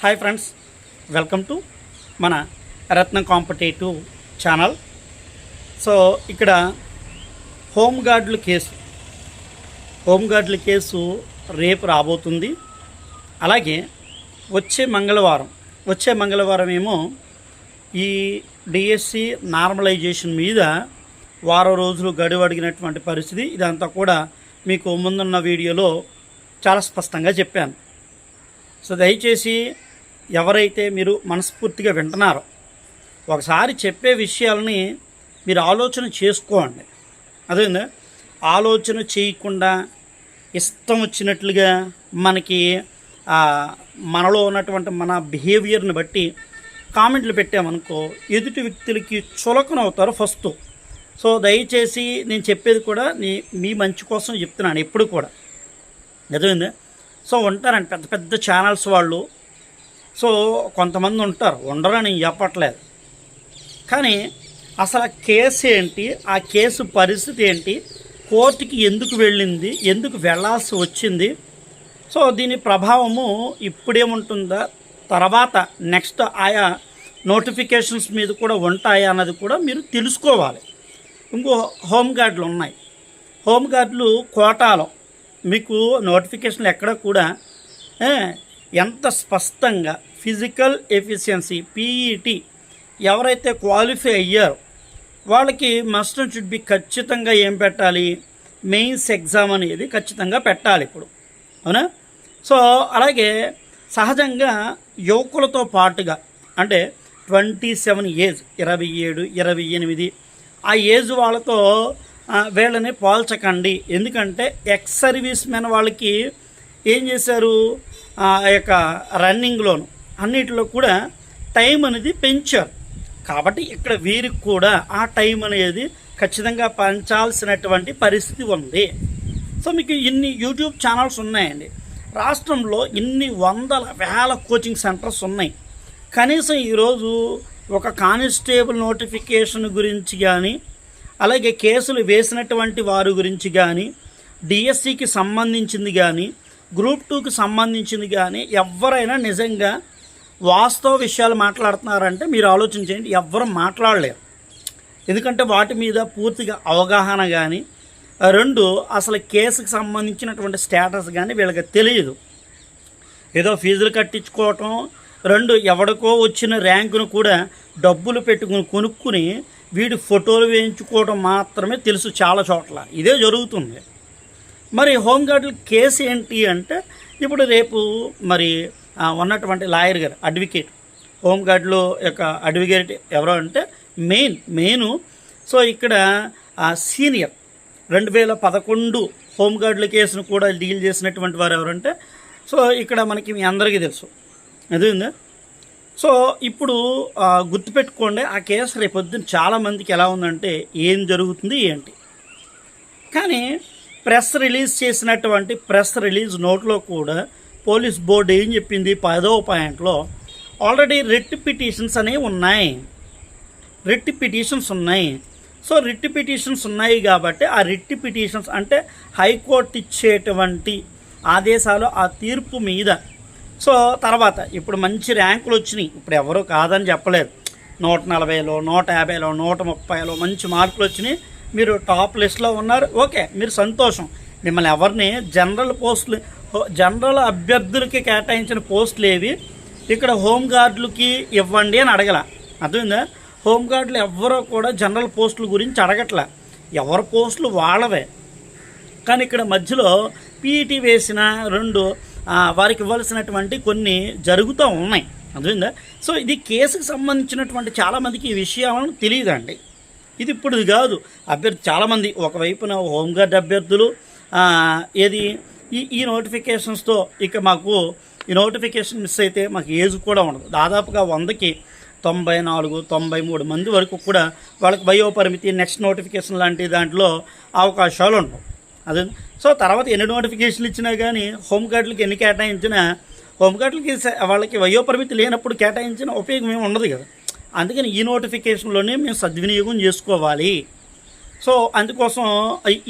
Hi friends welcome to మన Ratnam competitive channel. So ఇక్కడ home గార్డుల కేసు. హోమ్ గార్డుల కేసు రేపు రాబోతుంది. అలాగే వచ్చే మంగళవారం వచ్చే మంగళవారం ఏమో ఈ డిఎస్సి నార్మలైజేషన్ మీద వారం రోజులు గడువు అడిగినటువంటి పరిస్థితి. ఇదంతా కూడా మీకు ముందున్న వీడియోలో చాలా స్పష్టంగా చెప్పాను. సో దయచేసి ఎవరైతే మీరు మనస్ఫూర్తిగా వింటున్నారో ఒకసారి చెప్పే విషయాలని మీరు ఆలోచన చేసుకోండి. అదేందా? ఆలోచన చేయకుండా ఇష్టం వచ్చినట్లుగా మనకి మనలో ఉన్నటువంటి మన బిహేవియర్ని బట్టి కామెంట్లు పెట్టామనుకో ఎదుటి వ్యక్తులకి చులకన అవుతారు ఫస్ట్. సో దయచేసి నేను చెప్పేది కూడా నీ మీ మంచి కోసం చెప్తున్నాను ఎప్పుడు కూడా. నిజమైందా సో ఉంటారండి పెద్ద పెద్ద ఛానల్స్ వాళ్ళు. సో కొంతమంది ఉంటారు. ఉండరని చెప్పట్లేదు. కానీ అసలు ఆ కేసు ఏంటి? ఆ కేసు పరిస్థితి ఏంటి? కోర్టుకి ఎందుకు వెళ్ళింది? ఎందుకు వెళ్ళాల్సి వచ్చింది? సో దీని ప్రభావము ఇప్పుడేముంటుందా? తర్వాత నెక్స్ట్ ఆయా నోటిఫికేషన్స్ మీద కూడా ఉంటాయా అన్నది కూడా మీరు తెలుసుకోవాలి. ఇంకో హోమ్ గార్డులు ఉన్నాయి. హోంగార్డులు కోటాలో. మీకు నోటిఫికేషన్లు ఎక్కడ కూడా ఎంత స్పష్టంగా ఫిజికల్ ఎఫిషియన్సీ పీఈటీ ఎవరైతే క్వాలిఫై అయ్యారో వాళ్ళకి మస్ట్ షుడ్ బి ఖచ్చితంగా ఏం పెట్టాలి? మెయిన్స్ ఎగ్జామ్ అనేది ఖచ్చితంగా పెట్టాలి ఇప్పుడు. అవునా? సో అలాగే సహజంగా యువకులతో పాటుగా అంటే ట్వంటీ సెవెన్ ఏజ్ ఇరవై ఏడు ఇరవై ఎనిమిది ఆ ఏజ్ వాళ్ళతో వీళ్ళని పోల్చకండి. ఎందుకంటే ఎక్స్ సర్వీస్ మెన్ వాళ్ళకి ఏం చేశారు? ఆ యొక్క రన్నింగ్లోను అన్నిటిలో కూడా టైం అనేది పెంచారు. కాబట్టి ఇక్కడ వీరికి కూడా ఆ టైం అనేది ఖచ్చితంగా పంచాల్సినటువంటి పరిస్థితి ఉంది. సో మీకు ఇన్ని యూట్యూబ్ ఛానల్స్ ఉన్నాయండి. రాష్ట్రంలో ఇన్ని వందల వేల కోచింగ్ సెంటర్స్ ఉన్నాయి. కనీసం ఈరోజు ఒక కానిస్టేబుల్ నోటిఫికేషన్ గురించి కానీ అలాగే కేసులు వేసినటువంటి వారి గురించి కానీ డిఎస్సికి సంబంధించింది కానీ గ్రూప్ టూకి సంబంధించింది కానీ ఎవరైనా నిజంగా వాస్తవ విషయాలు మాట్లాడుతున్నారంటే మీరు ఆలోచించండి ఎవ్వరు మాట్లాడలేరు. ఎందుకంటే వాటి మీద పూర్తిగా అవగాహన కానీ రెండు అసలు కేసుకి సంబంధించినటువంటి స్టేటస్ కానీ వీళ్ళకి తెలియదు. ఏదో ఫీజులు కట్టించుకోవటం రెండు ఎవడికో వచ్చిన ర్యాంకును కూడా డబ్బులు పెట్టుకుని కొనుక్కుని వీడి ఫోటోలు వేయించుకోవడం మాత్రమే తెలుసు చాలా చోట్ల. ఇదే జరుగుతుంది. మరి హోంగార్డుల కేసు ఏంటి అంటే ఇప్పుడు రేపు మరి ఉన్నటువంటి లాయర్ గారు అడ్వకేట్ హోంగార్డులో యొక్క అడ్వకేట్ ఎవరో అంటే మెయిన్ మెయిన్ సో ఇక్కడ సీనియర్ రెండు వేల పదకొండు హోంగార్డుల కేసును కూడా డీల్ చేసినటువంటి వారు ఎవరంటే సో ఇక్కడ మనకి మీ అందరికీ తెలుసు. అదేందా సో ఇప్పుడు గుర్తుపెట్టుకోండి ఆ కేసు రేపొద్దున చాలామందికి ఎలా ఉందంటే ఏం జరుగుతుంది ఏంటి? కానీ ప్రెస్ రిలీజ్ చేసినటువంటి ప్రెస్ రిలీజ్ నోట్లో కూడా పోలీస్ బోర్డు ఏం చెప్పింది? పదవ పాయింట్లో ఆల్రెడీ రిట్ పిటిషన్స్ అనేవి ఉన్నాయి. రిట్ పిటిషన్స్ ఉన్నాయి. సో రిట్ పిటిషన్స్ ఉన్నాయి కాబట్టి ఆ రిట్ పిటిషన్స్ అంటే హైకోర్టు ఇచ్చేటువంటి ఆదేశాలు ఆ తీర్పు మీద. సో తర్వాత ఇప్పుడు మంచి ర్యాంకులు వచ్చినాయి. ఇప్పుడు ఎవరు కాదని చెప్పలేదు నూట నలభైలో నూట యాభైలో నూట ముప్పైలో మంచి మార్కులు వచ్చినాయి. మీరు టాప్ లిస్ట్లో ఉన్నారు. ఓకే మీరు సంతోషం. మిమ్మల్ని ఎవరిని జనరల్ పోస్టులు జనరల్ అభ్యర్థులకి కేటాయించిన పోస్టులు ఏవి? ఇక్కడ హోమ్ గార్డులకి ఇవ్వండి అని అడగల. అర్థమైందా? హోమ్ గార్డులు ఎవ్వరూ కూడా జనరల్ పోస్టుల గురించి అడగట్ల. ఎవరి పోస్టులు వాళ్ళవే. కానీ ఇక్కడ మధ్యలో పీఈటీ వేసిన రెండు వారికి ఇవ్వాల్సినటువంటి కొన్ని జరుగుతూ ఉన్నాయి. అర్థమైందా? సో ఇది కేసుకు సంబంధించినటువంటి చాలామందికి ఈ విషయాలను తెలియదండి. ఇది ఇప్పుడు కాదు. అభ్యర్థి చాలామంది ఒకవైపున హోంగార్డ్ అభ్యర్థులు ఏది ఈ ఈ నోటిఫికేషన్స్తో ఇక మాకు ఈ నోటిఫికేషన్ మిస్ అయితే మాకు ఏజ్ కూడా ఉండదు. దాదాపుగా వందకి తొంభై నాలుగు తొంభై మూడు మంది వరకు కూడా వాళ్ళకి వయోపరిమితి నెక్స్ట్ నోటిఫికేషన్ లాంటి దాంట్లో అవకాశాలు ఉండవు. అదే సో తర్వాత ఎన్ని నోటిఫికేషన్లు ఇచ్చినా కానీ హోంగార్డులకి ఎన్ని కేటాయించినా హోంగార్డులకి వాళ్ళకి వయోపరిమితి లేనప్పుడు కేటాయించిన ఉపయోగం ఏమి ఉండదు కదా. అందుకని ఈ నోటిఫికేషన్లోనే మేము సద్వినియోగం చేసుకోవాలి. సో అందుకోసం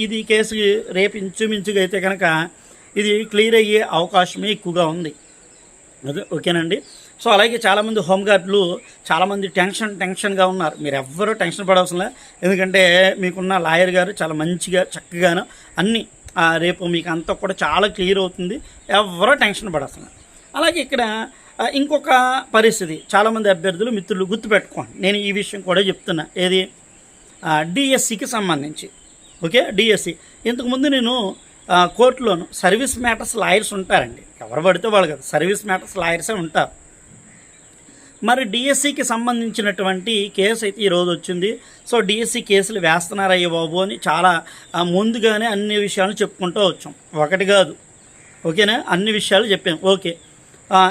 ఇది కేసు రేపు ఇంచుమించుగా అయితే కనుక ఇది క్లియర్ అయ్యే అవకాశమే ఎక్కువగా ఉంది. అదే ఓకేనండి? సో అలాగే చాలామంది హోంగార్డులు చాలామంది టెన్షన్ టెన్షన్గా ఉన్నారు. మీరు ఎవ్వరూ టెన్షన్ పడవలసిన ఎందుకంటే మీకున్న లాయర్ గారు చాలా మంచిగా చక్కగాను అన్నీ రేపు మీకు అంతా కూడా చాలా క్లియర్ అవుతుంది. ఎవరో టెన్షన్ పడవలసిన అలాగే ఇక్కడ ఇంకొక పరిస్థితి. చాలామంది అభ్యర్థులు మిత్రులు గుర్తుపెట్టుకోండి. నేను ఈ విషయం కూడా చెప్తున్నా. ఏది? డిఎస్సికి సంబంధించి. ఓకే? డిఎస్సి. ఇంతకుముందు నేను కోర్టులోను సర్వీస్ మ్యాటర్స్ లాయర్స్ ఉంటారండి. ఎవరు పడితే వాళ్ళు కదా. సర్వీస్ మ్యాటర్స్ లాయర్సే ఉంటారు. మరి డిఎస్సికి సంబంధించినటువంటి కేసు అయితే ఈరోజు వచ్చింది. సో డిఎస్సి కేసులు వేస్తున్నారయ్య బాబు అని చాలా ముందుగానే అన్ని విషయాలు చెప్పుకుంటూ వచ్చాం. ఒకటి కాదు. ఓకేనా? అన్ని విషయాలు చెప్పాం. ఓకే.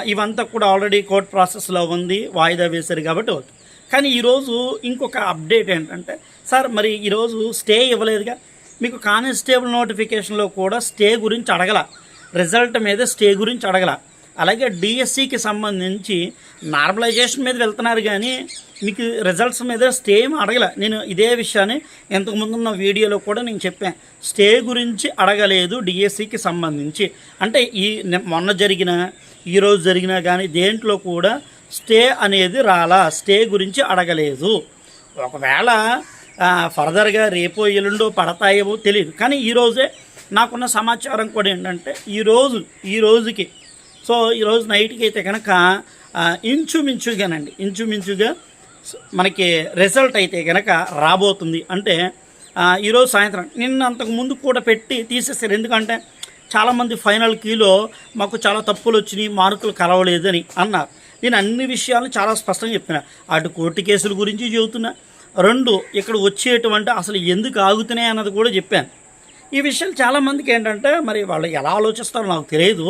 ఇవంతా కూడా ఆల్రెడీ కోర్ట్ ప్రాసెస్లో ఉంది వాయిదా వేశారు కాబట్టి ఓకే. కానీ ఈరోజు ఇంకొక అప్డేట్ ఏంటంటే సార్ మరి ఈరోజు స్టే ఇవ్వలేదుగా? మీకు కానిస్టేబుల్ నోటిఫికేషన్లో కూడా స్టే గురించి అడగల. రిజల్ట్ మీద స్టే గురించి అడగల. అలాగే డిఎస్సికి సంబంధించి నార్మలైజేషన్ మీద వెళ్తున్నారు కానీ మీకు రిజల్ట్స్ మీద స్టే ఏం అడగలే. నేను ఇదే విషయాన్ని ఇంతకుముందు ఉన్న వీడియోలో కూడా నేను చెప్పాను. స్టే గురించి అడగలేదు డిఎస్సికి సంబంధించి. అంటే ఈ మొన్న జరిగిన ఈరోజు జరిగిన కానీ దేంట్లో కూడా స్టే అనేది రాలా. స్టే గురించి అడగలేదు. ఒకవేళ ఫర్దర్గా రేపో ఎల్లుండో పడతాయేమో తెలియదు కానీ ఈరోజే నాకున్న సమాచారం కూడా ఏంటంటే ఈరోజు ఈ రోజుకి సో ఈరోజు నైట్కి అయితే కనుక ఇంచుమించుగానండి ఇంచుమించుగా మనకి రిజల్ట్ అయితే కనుక రాబోతుంది. అంటే ఈరోజు సాయంత్రం నిన్న అంతకు ముందు కూడా పెట్టి తీసేస్తారు ఎందుకంటే చాలామంది ఫైనల్ కీలో మాకు చాలా తప్పులు వచ్చినాయి మార్కులు కలవలేదని అన్నారు. నేను అన్ని విషయాలను చాలా స్పష్టంగా చెప్తున్నా అటు కోర్టు కేసుల గురించి చెబుతున్నా. రెండు ఇక్కడ వచ్చేటువంటి అసలు ఎందుకు ఆగుతున్నాయి అన్నది కూడా చెప్పాను. ఈ విషయాలు చాలామందికి ఏంటంటే మరి వాళ్ళు ఎలా ఆలోచిస్తారో నాకు తెలియదు.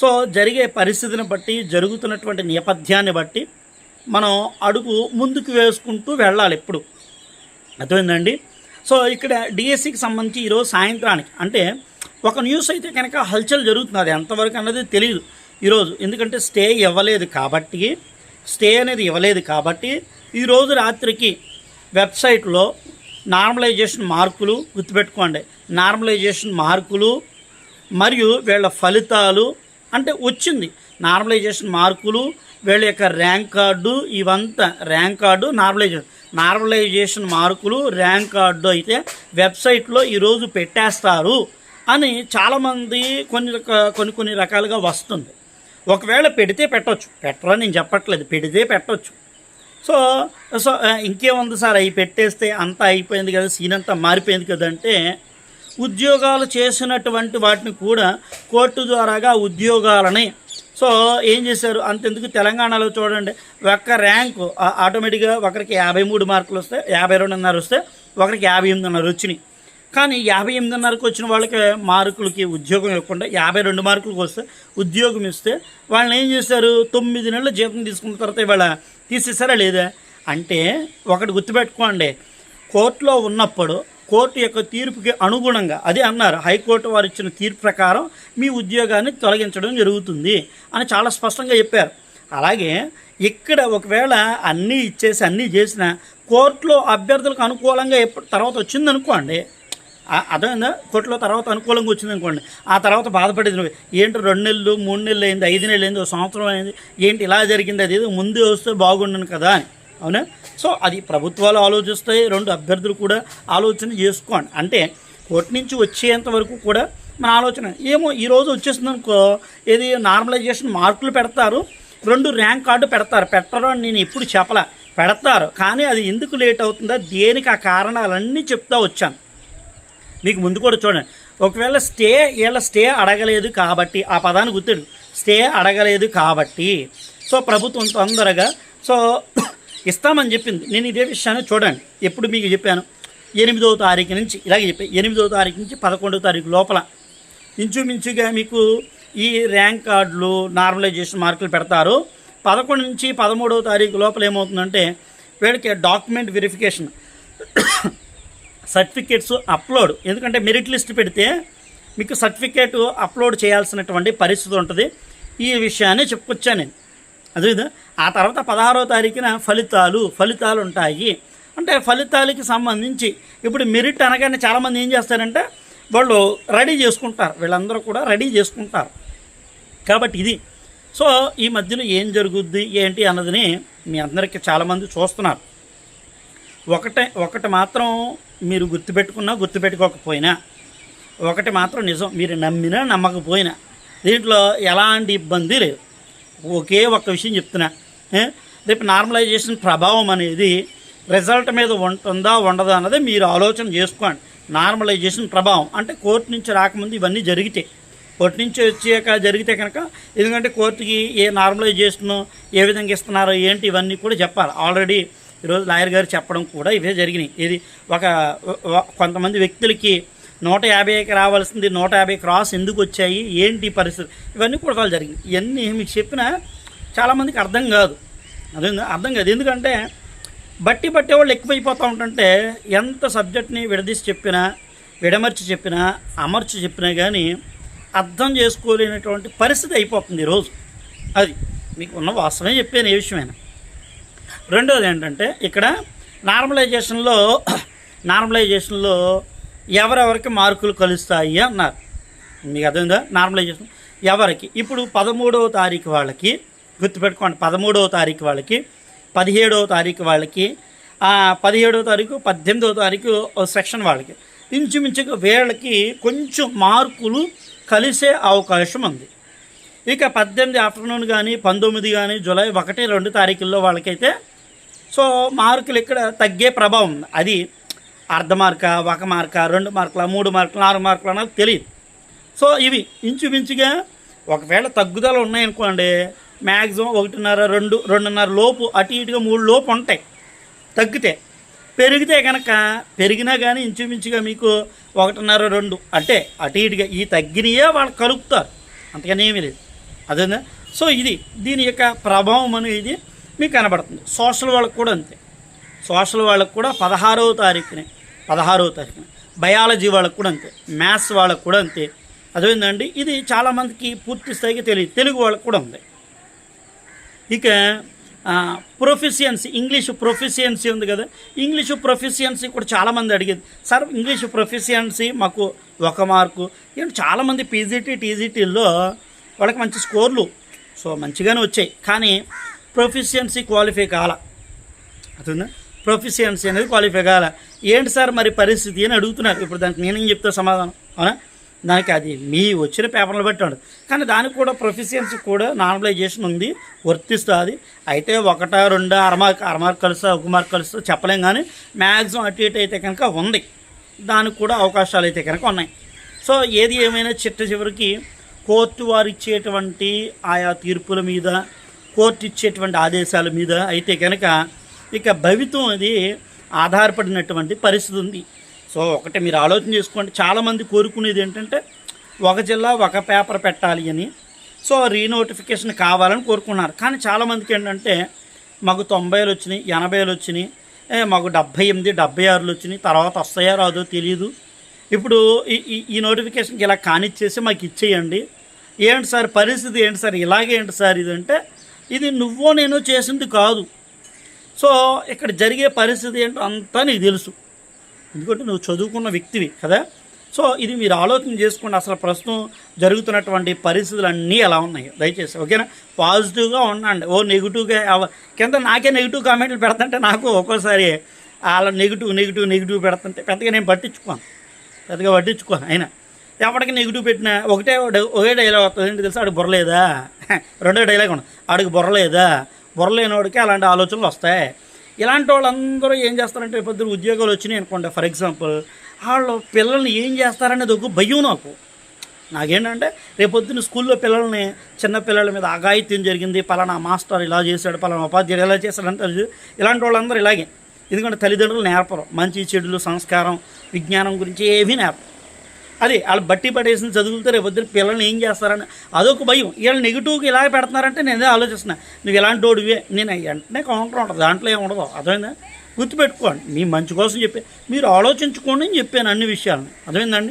సో జరిగే పరిస్థితిని బట్టి జరుగుతున్నటువంటి నేపథ్యాన్ని బట్టి మనం అడుగు ముందుకు వేసుకుంటూ వెళ్ళాలి ఎప్పుడు. అర్థమైందండి? సో ఇక్కడ డిఎస్సికి సంబంధించి ఈరోజు సాయంత్రానికి అంటే ఒక న్యూస్ అయితే కనుక హల్చల్ జరుగుతుంది. అది ఎంతవరకు అన్నది తెలియదు ఈరోజు. ఎందుకంటే స్టే ఇవ్వలేదు కాబట్టి స్టే అనేది ఇవ్వలేదు కాబట్టి ఈరోజు రాత్రికి వెబ్సైట్లో నార్మలైజేషన్ మార్కులు గుర్తుపెట్టుకోండి. నార్మలైజేషన్ మార్కులు మరియు వీళ్ళ ఫలితాలు అంటే వచ్చింది. నార్మలైజేషన్ మార్కులు వీళ్ళ యొక్క ర్యాంక్ కార్డు ఇవంతా ర్యాంక్ కార్డు నార్మలైజేషన్. నార్మలైజేషన్ మార్కులు ర్యాంక్ కార్డు అయితే వెబ్సైట్లో ఈరోజు పెట్టేస్తారు అని చాలామంది కొన్ని రక- కొన్ని కొన్ని రకాలుగా వస్తుంది. ఒకవేళ పెడితే పెట్టవచ్చు పెట్టరా నేను చెప్పట్లేదు. పెడితే పెట్టవచ్చు సో సో ఇంకేముంది సార్? అవి పెట్టేస్తే అంతా అయిపోయింది కదా సీన్ అంతా మారిపోయింది కదంటే ఉద్యోగాలు చేసినటువంటి వాటిని కూడా కోర్టు ద్వారాగా ఉద్యోగాలని. సో ఏం చేశారు? అంతెందుకు తెలంగాణలో చూడండి ఒక్క ర్యాంకు ఆటోమేటిక్గా ఒకరికి యాభై మూడు మార్కులు వస్తే యాభై రెండున్నర వస్తే ఒకరికి యాభై ఎనిమిదిన్నర వచ్చినాయి. కానీ యాభై ఎనిమిదిన్నరకు వచ్చిన వాళ్ళకి మార్కులకి ఉద్యోగం ఇవ్వకుండా యాభై రెండు మార్కులకు వస్తే ఉద్యోగం ఇస్తే వాళ్ళని ఏం చేశారు? తొమ్మిది నెలలు జీతం తీసుకున్న తర్వాత ఇవాళ తీసేసారా లేదా? అంటే ఒకటి గుర్తుపెట్టుకోండి కోర్టులో ఉన్నప్పుడు కోర్టు యొక్క తీర్పుకి అనుగుణంగా అదే అన్నారు హైకోర్టు వారు ఇచ్చిన తీర్పు ప్రకారం మీ ఉద్యోగాన్ని తొలగించడం జరుగుతుంది అని చాలా స్పష్టంగా చెప్పారు. అలాగే ఇక్కడ ఒకవేళ అన్నీ ఇచ్చేసి అన్నీ చేసిన కోర్టులో అభ్యర్థులకు అనుకూలంగా ఎప్పుడు తర్వాత వచ్చిందనుకోండి ఆ- అర్థమైందా కోర్టులో తర్వాత అనుకూలంగా వచ్చింది అనుకోండి. ఆ తర్వాత బాధపడేది నువ్వు ఏంటి రెండు నెలలు మూడు నెలలు అయింది ఐదు నెలలు అయింది ఒక సంవత్సరం అయింది ఏంటి ఇలా జరిగింది అది ఏదో ముందే వస్తే బాగుండను కదా అని. అవునా? సో అది ప్రభుత్వాలు ఆలోచిస్తాయి రెండు అభ్యర్థులు కూడా ఆలోచన చేసుకోండి. అంటే కోర్టు నుంచి వచ్చేంత వరకు కూడా మన ఆలోచన. ఏమో ఈరోజు వచ్చేసింది అనుకో ఏది నార్మలైజేషన్ మార్కులు పెడతారు రెండు ర్యాంక్ కార్డు పెడతారు. పెట్టరు అని నేను ఎప్పుడు చెప్పలే. పెడతారు కానీ అది ఎందుకు లేట్ అవుతుందో దేనికి ఆ కారణాలన్నీ చెప్తా వచ్చాను. మీకు ముందు కూడా చూడండి. ఒకవేళ స్టే వీళ్ళ స్టే అడగలేదు కాబట్టి ఆ పదాన్ని గుర్తుడు స్టే అడగలేదు కాబట్టి. సో ప్రభుత్వం తొందరగా సో ఇస్తామని చెప్పింది. నేను ఇదే విషయాన్ని చూడండి. ఎప్పుడు మీకు చెప్పాను. ఎనిమిదవ తారీఖు నుంచి ఇలాగే చెప్పాను ఎనిమిదవ తారీఖు నుంచి పదకొండవ తారీఖు లోపల ఇంచుమించుగా మీకు ఈ ర్యాంక్ కార్డులు నార్మలైజేషన్ మార్కులు పెడతారు. పదకొండు నుంచి పదమూడవ తారీఖు లోపల ఏమవుతుందంటే వీళ్ళకి డాక్యుమెంట్ వెరిఫికేషన్ సర్టిఫికేట్స్ అప్లోడ్. ఎందుకంటే మెరిట్ లిస్ట్ పెడితే మీకు సర్టిఫికేట్ అప్లోడ్ చేయాల్సినటువంటి పరిస్థితి ఉంటుంది. ఈ విషయాన్ని చెప్పుకొచ్చాను నేను. అదేవిధ ఆ తర్వాత పదహారో తారీఖున ఫలితాలు ఫలితాలు ఉంటాయి అంటే ఫలితాలకి సంబంధించి ఇప్పుడు మెరిట్ అనగానే చాలామంది ఏం చేస్తారంటే వాళ్ళు రెడీ చేసుకుంటారు. వీళ్ళందరూ కూడా రెడీ చేసుకుంటారు. కాబట్టి ఇది. సో ఈ మధ్యలో ఏం జరుగుద్ది ఏంటి అన్నదని మీ అందరికీ చాలామంది చూస్తున్నారు. ఒకటే ఒకటి మాత్రం మీరు గుర్తుపెట్టుకున్నా గుర్తుపెట్టుకోకపోయినా ఒకటి మాత్రం నిజం మీరు నమ్మినా నమ్మకపోయినా దీంట్లో ఎలాంటి ఇబ్బంది లేదు. ఒకే ఒక్క విషయం చెప్తున్నా. రేపు నార్మలైజేషన్ ప్రభావం అనేది రిజల్ట్ మీద ఉంటుందా ఉండదా అన్నది మీరు ఆలోచన చేసుకోండి. నార్మలైజేషన్ ప్రభావం. అంటే కోర్టు నుంచి రాకముందు ఇవన్నీ జరిగితే. కోర్టు నుంచి వచ్చాక జరిగితే కనుక ఎందుకంటే కోర్టుకి ఏ నార్మలైజేషన్ ఏ విధంగా ఇస్తున్నారో ఏంటి ఇవన్నీ కూడా చెప్పాలి. ఆల్రెడీ ఈరోజు లాయర్ గారు చెప్పడం కూడా ఇవే జరిగినాయి. ఇది ఒక- కొంతమంది వ్యక్తులకి నూట యాభైకి రావాల్సింది నూట యాభై క్రాస్ ఎందుకు వచ్చాయి ఏంటి పరిస్థితి? ఇవన్నీ కూడా జరిగింది ఇవన్నీ మీకు చెప్పినా చాలామందికి అర్థం కాదు. అదే అర్థం కాదు. ఎందుకంటే బట్టి పట్టే వాళ్ళు ఎక్కువైపోతూ ఉంటుంటే ఎంత సబ్జెక్ట్ని విడదీసి చెప్పినా విడమర్చి చెప్పినా అమర్చి చెప్పినా కానీ అర్థం చేసుకోలేనటువంటి పరిస్థితి అయిపోతుంది ఈరోజు అది మీకు ఉన్న వాస్తవమే చెప్పాను ఏ విషయమైనా. రెండోది ఏంటంటే ఇక్కడ నార్మలైజేషన్లో నార్మలైజేషన్లో ఎవరెవరికి మార్కులు కలుస్తాయి అన్నారు. మీకు అర్థమైందా? నార్మలైజేషన్ ఎవరికి? ఇప్పుడు పదమూడవ తారీఖు వాళ్ళకి గుర్తుపెట్టుకోండి పదమూడవ తారీఖు వాళ్ళకి పదిహేడవ తారీఖు వాళ్ళకి పదిహేడవ తారీఖు పద్దెనిమిదవ తారీఖు సెక్షన్ వాళ్ళకి. ఇంచుమించుగా వీళ్ళకి కొంచెం మార్కులు కలిసే అవకాశం ఉంది. ఇక పద్దెనిమిది ఆఫ్టర్నూన్ కానీ పంతొమ్మిది కానీ జూలై ఒకటి రెండు తారీఖుల్లో వాళ్ళకైతే సో మార్కులు ఇక్కడ తగ్గే ప్రభావం ఉంది. అది అర్ధ మార్క ఒక మార్క రెండు మార్కుల మూడు మార్కులు నాలుగు మార్కులు అన్నది తెలియదు. సో ఇవి ఇంచుమించుగా ఒకవేళ తగ్గుదల ఉన్నాయనుకోండి మ్యాక్సిమం ఒకటిన్నర రెండు రెండున్నర లోపు అటు ఇటుగా మూడు లోపు ఉంటాయి. తగ్గితే పెరిగితే కనుక పెరిగినా కానీ ఇంచుమించుగా మీకు ఒకటిన్నర రెండు అంటే అటు ఇటుగా ఈ తగ్గినయే వాళ్ళు కలుపుతారు. అంతకని ఏమీ లేదు. అదేనా? సో ఇది దీని యొక్క ప్రభావం అనేది మీకు కనబడుతుంది. సోషల్ వాళ్ళకు కూడా అంతే. సోషల్ వాళ్ళకు కూడా పదహారవ తారీఖునే పదహారవ తారీఖున. బయాలజీ వాళ్ళకు కూడా అంతే. మ్యాథ్స్ వాళ్ళకు కూడా అంతే. అదేందండి? ఇది చాలామందికి పూర్తి స్థాయికి తెలియదు తెలుగు వాళ్ళకు కూడా ఉంది. ఇక ప్రొఫిషియన్సీ ఇంగ్లీషు ప్రొఫిషియన్సీ ఉంది కదా. ఇంగ్లీషు ప్రొఫిషియన్సీ కూడా చాలామంది అడిగేది. సార్ ఇంగ్లీషు ప్రొఫిషియన్సీ మాకు ఒక మార్కు. ఏంటి చాలామంది పీజీటీ టీజీటీల్లో వాళ్ళకి మంచి స్కోర్లు. సో మంచిగానే వచ్చాయి. కానీ ప్రొఫిషియన్సీ క్వాలిఫై కాల. అర్థందా ప్రొఫిషియన్సీ అనేది క్వాలిఫై కావాలి ఏంటి సార్ మరి పరిస్థితి అని అడుగుతున్నారు. ఇప్పుడు దానికి నేనేం చెప్తా సమాధానం? అవునా? దానికి అది మీ వచ్చిన పేపర్లు బట్టి ఉండదు. కానీ దానికి కూడా ప్రొఫిషియన్సీ కూడా నార్మలైజేషన్ ఉంది. వర్తిస్తుంది. అయితే ఒకట రెండు అరమార్క్ అరమార్క్ కలుస్తా ఒక మార్క్ కలుస్తా చెప్పలేం కానీ మ్యాక్సిమం అటు ఇటు అయితే కనుక ఉంది. దానికి కూడా అవకాశాలు అయితే కనుక ఉన్నాయి. సో ఏది ఏమైనా చిట్ట చివరికి కోర్టు వారు ఇచ్చేటువంటి ఆయా తీర్పుల మీద కోర్టు ఇచ్చేటువంటి ఆదేశాల మీద అయితే కనుక ఇక భవితం అది ఆధారపడినటువంటి పరిస్థితి ఉంది. సో ఒకటి మీరు ఆలోచన చేసుకోండి. చాలామంది కోరుకునేది ఏంటంటే ఒక జిల్లా ఒక పేపర్ పెట్టాలి అని. సో రీనోటిఫికేషన్ కావాలని కోరుకున్నారు. కానీ చాలామందికి ఏంటంటే మాకు తొంభైలు వచ్చినాయి ఎనభైలు వచ్చినాయి మాకు డెబ్భై ఎనిమిది డెబ్బై ఆరులు వచ్చినాయి తర్వాత వస్తాయో రాదో తెలియదు ఇప్పుడు ఈ ఈ- ఈ నోటిఫికేషన్కి ఇలా కానిచ్చేసి మాకు ఇచ్చేయండి. ఏంటి సార్ పరిస్థితి? ఏంటి సార్? ఇలాగే ఏంటి సార్ ఇది అంటే ఇది నువ్వో నేను చేసింది కాదు. సో ఇక్కడ జరిగే పరిస్థితి ఏంటో అంతా నీకు తెలుసు. ఎందుకంటే నువ్వు చదువుకున్న వ్యక్తివి కదా. సో ఇది మీరు ఆలోచన చేసుకోండి. అసలు ప్రస్తుతం జరుగుతున్నటువంటి పరిస్థితులు అన్నీ ఎలా ఉన్నాయి? దయచేసి ఓకేనా? పాజిటివ్గా ఉండండి. ఓ నెగిటివ్గా కింద నాకే నెగిటివ్ కామెంట్లు పెడుతుంటే నాకు ఒక్కోసారి వాళ్ళ నెగిటివ్ నెగిటివ్ నెగిటివ్ పెడుతుంటే పెద్దగా నేను పట్టించుకోను. పెద్దగా పట్టించుకోను అయినా. ఎవరికి నెగిటివ్ పెట్టినా ఒకటే ఒకే డైలాగ్ వస్తుంది. ఏంటి తెలుసా? ఆడికి బుర్రలేదా రెండో డైలాగ్ ఉండదు ఆడికి బుర్రలేదా బుర్రలేనివాడికి అలాంటి ఆలోచనలు వస్తాయి. ఇలాంటి వాళ్ళందరూ ఏం చేస్తారంటే పొద్దున ఉద్యోగాలు వచ్చినాయి అనుకోండి ఫర్ ఎగ్జాంపుల్ వాళ్ళు పిల్లల్ని ఏం చేస్తారనేది ఒక భయం నాకు. నాకేంటంటే రేపొద్దున స్కూల్లో పిల్లల్ని చిన్న పిల్లల మీద అఘాయిత్యం జరిగింది పలానా మాస్టర్ ఇలా చేశాడు పలానా ఉపాధ్యాయులు ఇలా చేశాడు అంటే ఇలాంటి వాళ్ళందరూ ఇలాగే. ఎందుకంటే తల్లిదండ్రులు నేర్పరు. మంచి చెడులు సంస్కారం విజ్ఞానం గురించి ఏమీ నేర్పరు. అది వాళ్ళు బట్టి పడేసిన చదువులతో రేపు పిల్లల్ని ఏం చేస్తారని అదొక భయం. వీళ్ళు నెగిటివ్కి ఇలా పెడుతున్నారంటే నేను అదే ఆలోచిస్తున్నా. నువ్వు ఇలాంటి ఓడివే నేను వెంటనే కౌంటర్ ఉంటుంది. దాంట్లో ఏమి ఉండదు. అర్థమైందా? గుర్తుపెట్టుకోండి. మీ మంచి కోసం చెప్పి మీరు ఆలోచించుకోండి అని చెప్పాను అన్ని విషయాలను. అర్థమైందండి